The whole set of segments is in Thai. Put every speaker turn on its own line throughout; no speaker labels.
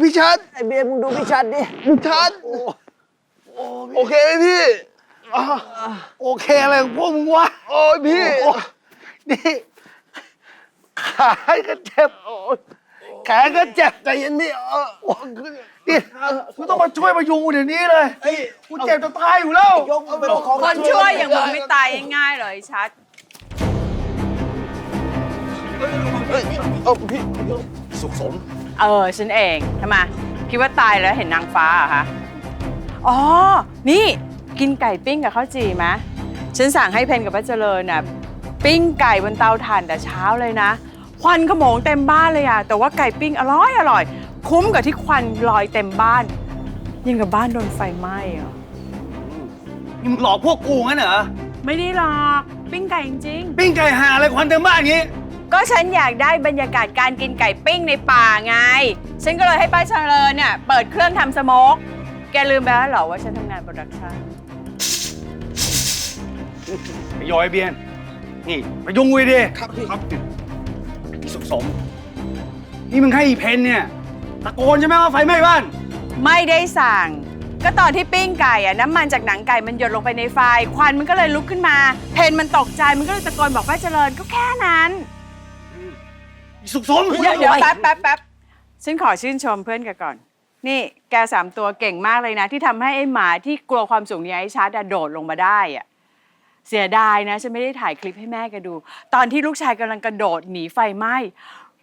พี่ชัด
ไอเบียร์มึงดูพี่ชัดดิ
พี่ชัดโอเคไหมพี่อะ
โอเคอะไรของพวกมึงวะ
โอ้ยพี่
โอ้นี่ขาก็เจ็บแขนก็เจ็บ
ใจเย็นพี่เออ
นี่กูต้องมาช่วยมายุงกูเดี๋ยวนี้เลยกูเจ็บจะตายอยู่แล้ว
ยกมือไปประคอง
คนช่วยอย่างมึงไม่ตายง่ายๆเลยชัด
เอ้ยเออพี่สุขสม
เออฉันเองทำไมคิดว่าตายแล้วเห็นนางฟ้าเหรอะคะอ๋อ นี่กินไก่ปิ้งกับข้าวจี่ไหมฉันสั่งให้เพนกับป้าเจริญน่ะปิ้งไก่บนเตาถ่านแต่เช้าเลยนะ ควันขโมงเต็มบ้านเลยอะแต่ว่าไก่ปิ้งอร่อยอร่อย คุ้มกับที่ควันลอยเต็มบ้าน ยิ่งกับบ้านโดนไฟไหม้อะ
นี่มึงหลอกพวกกูงั้นเหรอ
ไม่ได้หรอกปิ้งไก่จริงๆ
ปิ้งไก่หาอะไรควันเต็มบ้านอย่างงี้
ก็ฉันอยากได้บรรยากาศการกินไก่ปิ้งในป่าไง ฉันก็เลยให้ป้าเจริญเนี่ยเปิดเครื่องทำสโมกแกลืมไปแล้วเหรอว่าฉันทำงานโปรดักชั่น
ไอ้ยอยเบียน นี่มายุงกูดิ
ครับพี่
ครับสุขสม นี่มึงให้อีเพนเนี่ยตะโกนใช่ไหมว่าไฟไหม้บ้าน
ไม่ได้สั่ง ก็ตอนที่ปิ้งไก่อะน้ำมันจากหนังไก่มันหยดลงไปในไฟ ควันมันก็เลยลุกขึ้นมา เพนมันตกใจมันก็เลยตะโกนบอกป้าเจริญก็แค่นั้น
สุขสม
เดี๋ยวเดี๋ยวแป๊บแป๊บแป๊บฉันขอชื่นชมเพื่อนแกันก่อน นี่แกสามตัวเก่งมากเลยนะ ที่ทำให้ไอ้หมาที่กลัวความสูงอย่างไอ้ชัดอะโดดลงมาได้อะเสียดายนะฉันไม่ได้ถ่ายคลิปให้แม่แกดู ตอนที่ลูกชายกำลังกระโดดหนีไฟไหม้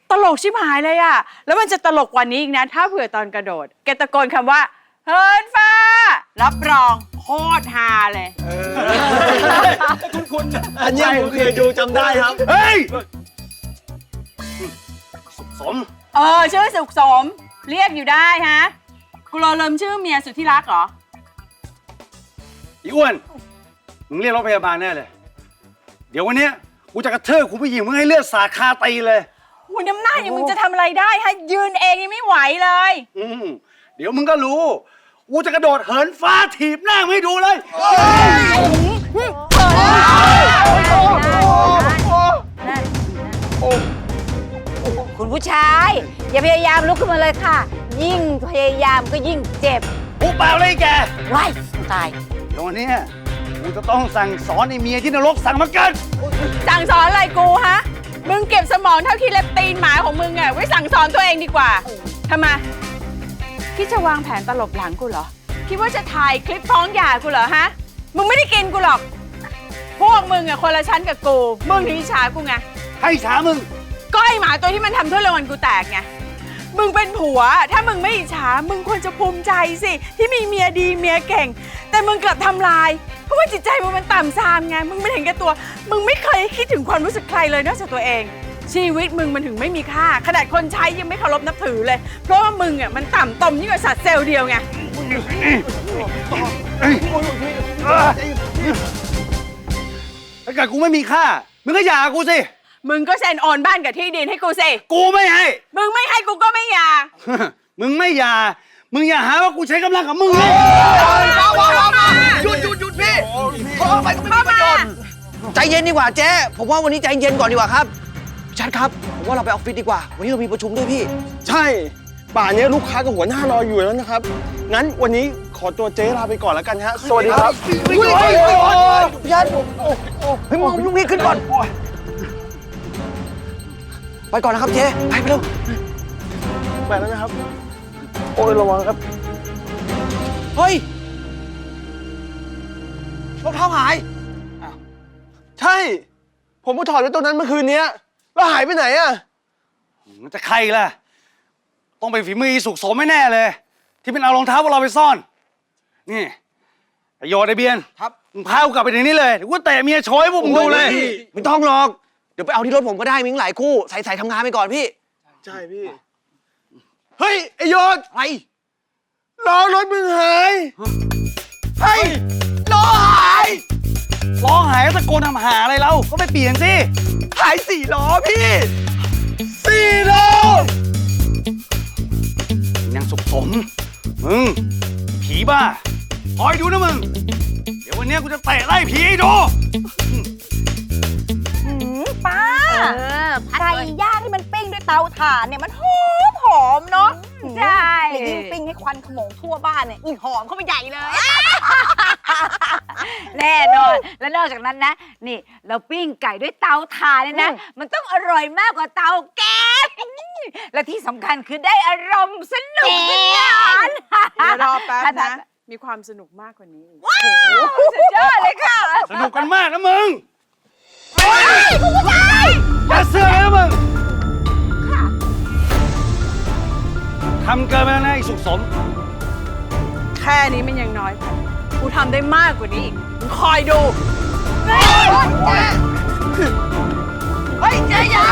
ตลกชิบหายเลยอะแล้วมันจะตลกกว่านี้อีกนะ ถ้าเผื่อตอนกระโดด แกตะโกนคำว่าเฮิร์นฟ้า รับรองโคตรฮาเลย
อันเนี้ยผมเคยดูจำได้ครับ
เฮ้ย สุขสม
เออ ชื่อสุขสม เรียกอยู่ได้ฮะกูรอเริ่มชื่อเมียสุดที่รักเหรอ
อีอ้วน มึงเรียกรถพยาบาลแน่เลย เดี๋ยววันเนี้ยกูจะกระเทือคุณผู้หญิงมึงให้เลือดสาดคาตีเลย
หูน้ำหน้าอย่างมึงจะทำอะไรได้ฮะ ยืนเองยังไม่ไหวเลย
อืมเดี๋ยวมึงก็รู้ กูจะกระโดดเหินฟ้าถีบหน้ามึงให้ดูเลย
คุณ ผู้ชาย อย่าพยายามลุกขึ้นมาเลยค่ะ ยิ่งพยายามก็ยิ่งเจ็บ
กูเปล่าเลยแก
ว้ายตาย
เดี๋ยววันเนี้ยกูจะต้องสั่งสอนไอ้เมียที่นรกสั่งมากัน
สั่งสอนอะไรกูฮะ มึงเก็บสมองเท่าที่เล็บตีนหมาของมึงอะไว้สั่งสอนตัวเองดีกว่าทำไมคิดจะวางแผนตลบหลังกูเหรอ คิดว่าจะถ่ายคลิปฟ้องหย่ากูเหรอฮะ มึงไม่ได้กินกูหรอก พวกมึงอะคนละชั้นกับกู มึงถึงอิจฉากูไง
ให้ฉามึง
ก็ไอหมาตัวที่มันทำถ้วยรางวัลกูแตกไง มึงเป็นผัว ถ้ามึงไม่อิจฉา มึงควรจะภูมิใจสิ ที่มีเมียดีเมียเก่ง แต่มึงกลับทำลาย เพราะว่าจิตใจมึงมันต่ำทรามไง มึงไม่เห็นแก่ตัว มึงไม่เคยคิดถึงความรู้สึกใครเลยนอกจากตัวเอง ชีวิตมึงมันถึงไม่มีค่า ขนาดคนใช้ยังไม่เคารพนับถือเลย เพราะว่ามึงอะมันต่ำตมยิ่งกว่าสัตว์เซลล์เดียวไง
ถ้าเกิดกูไม่มีค่า มึงก็หย่ากูสิ
มึงก็เซ็นโอนบ้านกับที่ดินให้กูสิ
กูไม่ให้
มึงไม่ให้กูก็ไม่หย่า
มึงไม่หย่า มึงอย่าหาว่ากูใช้กำลังกับมึงเลย
หยุดหยุดหยุดพี่พอไปก็ไม่มีประโยชน์
ใจเย็นดีกว่าเจ๊ผมว่าวันนี้ใจเย็นก่อนดีกว่าครับชัดครับผมว่าเราไปออฟฟิศดีกว่า วันนี้เรามีประชุมด้วยพี่
ใช่ ป่านนี้ลูกค้ากับหัวหน้ารออยู่แล้วนะครับ งั้นวันนี้ขอตัวเจ๊ลาไปก่อนแล้วกันฮะ สวัสดีครับ
อุ้ยอุ้ยอุ้ยพี่ชัดเฮ้ยมึงเอาลูกนี้ขึ้นก่อน ไปก่อนนะครับเจ๊ไปไปเร็ว
ไปแล้วนะครับ โอ้ยระวังครับ
เฮ้ยรองเท้าหาย
ใช่ ผมก็ถอดไว้ตรงนั้นเมื่อคืนเนี้ยแล้วหายไปไหนอะ
มันจะใครล่ะ ต้องเป็นฝีมืออีสุกสมไม่แน่เลย ที่เป็นเอารองเท้าพวกเราไปซ่อน นี่ไอโยดไอเบียน
ครับ
มึงพากูกลับไปในนี้เลยเดี๋ยวกูเตะเมียโชยพวกมึงดูเลย
ไม่ต้องหรอกเดี๋ยวไปเอาที่รถผมก็ได้มิงหลายคู่ใส่ใส่ทำงานไปก่อนพี่
ใช่พี่ เฮ้ยไอโยศ
อะไร
ล้อรถมึงหายเฮ้ยล้อหาย
ร้องหายก็ตะโกนทำหาอะไรเราก็ไปเปลี่ยนสิ
หายสี่ล้อพี่สี่ล้อ
ยังสุขสมมึงผีบ้าคอยดูนะมึง เดี๋ยววันเนี้ยกูจะเตะไล่ผีให้ดู
ป้าไก่ย่างที่มันปิ้งด้วยเตาถ่านเนี่ยมันหอมหอมเนาะใช่
แต่ยิ่งปิ้งให้ควันขโมงทั่วบ้านเนี่ยยิ่งหอมเข้าไปใหญ่เลย
แน่นอน แล้วนอกจากนั้นนะ นี่เราปิ้งไก่ด้วยเตาถ่านเนี่ยนะมันต้องอร่อยมากกว่าเตาแก๊สและที่สำคัญคือได้อารมณ์สนุกสนาน
เดี๋ยวรอแป๊บ
ถ้า
นะ มีความสนุกมากกว่านี้อีก
สุดยอดเลยค่ะ
สนุกกันมากนะมึง อย่าเสือกเลยนะมึงทำเกินไปแล้วนะไอ้สุขสม
แค่นี้มันยังน้อยไปกูทำได้มากกว่านี้อีกมึงคอยดู
เฮ้ยเจ๊ยา